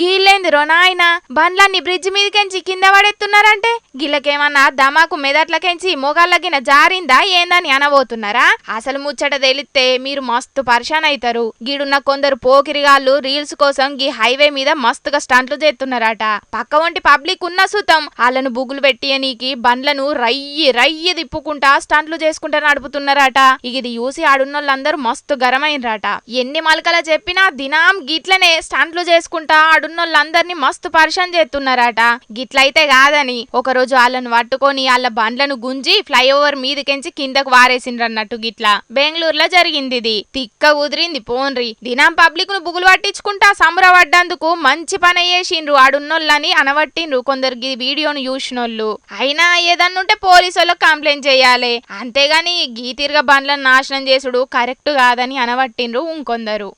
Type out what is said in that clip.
గీళ్ళేందిరో నాయన? బండ్లన్నీ బ్రిడ్జ్ మీదకెంచి కింద పడేస్తున్నారంటే గిల్లకేమన్నా దమాకు మెదట్లకెంచి మొగాళ్ళగిన జారిందా ఏందని అనబోతున్నారా? అసలు ముచ్చట తెలిస్తే మీరు మస్తు పరిశాన్ అవుతారు గీడున్న కొందరు పోకిరిగాళ్ళు రీల్స్ కోసం గీ హైవే మీద మస్తుగా స్టంట్లు చేస్తున్నారట. పక్క వంటి పబ్లిక్ ఉన్న సుతం వాళ్ళను బుగులు పెట్టియనీకి బండ్లను రయ్యి రయ్యి తిప్పుకుంటా స్టంట్లు చేసుకుంటా నడుపుతున్నారట. ఇది చూసి ఆడున్నోళ్ళందరూ మస్తు గరమైనరాట ఎన్ని మలకల చెప్పినా దినాం గిట్లనే స్టంట్లు చేసుకుంటా ఆడున్నోళ్ళందరినీ మస్తు పరిశాన్ చేస్తున్నారట గిట్లయితే కాదని ఒకరోజు వాళ్ళను పట్టుకొని వాళ్ళ బండ్లను గుంజి ఫ్లైఓవర్ మీదకెంచి కిందకు వారేసిండ్రన్నట్టు గిట్లా. బెంగళూరులో జరిగింది ఇది తిక్క కుదిరింది పోన్రి. దినం పబ్లిక్ను బుగులు పట్టించుకుంటా సంబరపడ్డందుకు మంచి పని చేసిండ్రు ఆడున్నోళ్ళని అనవట్టిండ్రు కొందరికి ఈ వీడియోను చూసినోళ్ళు. అయినా ఏదన్నుంటే పోలీసు వాళ్ళకి కంప్లైంట్ చేయాలి. అంతేగాని గీతిర్గ బండ్లను నాశనం చేసుడు కరెక్ట్ కాదని అనవట్టిండ్రు ఇంకొందరు.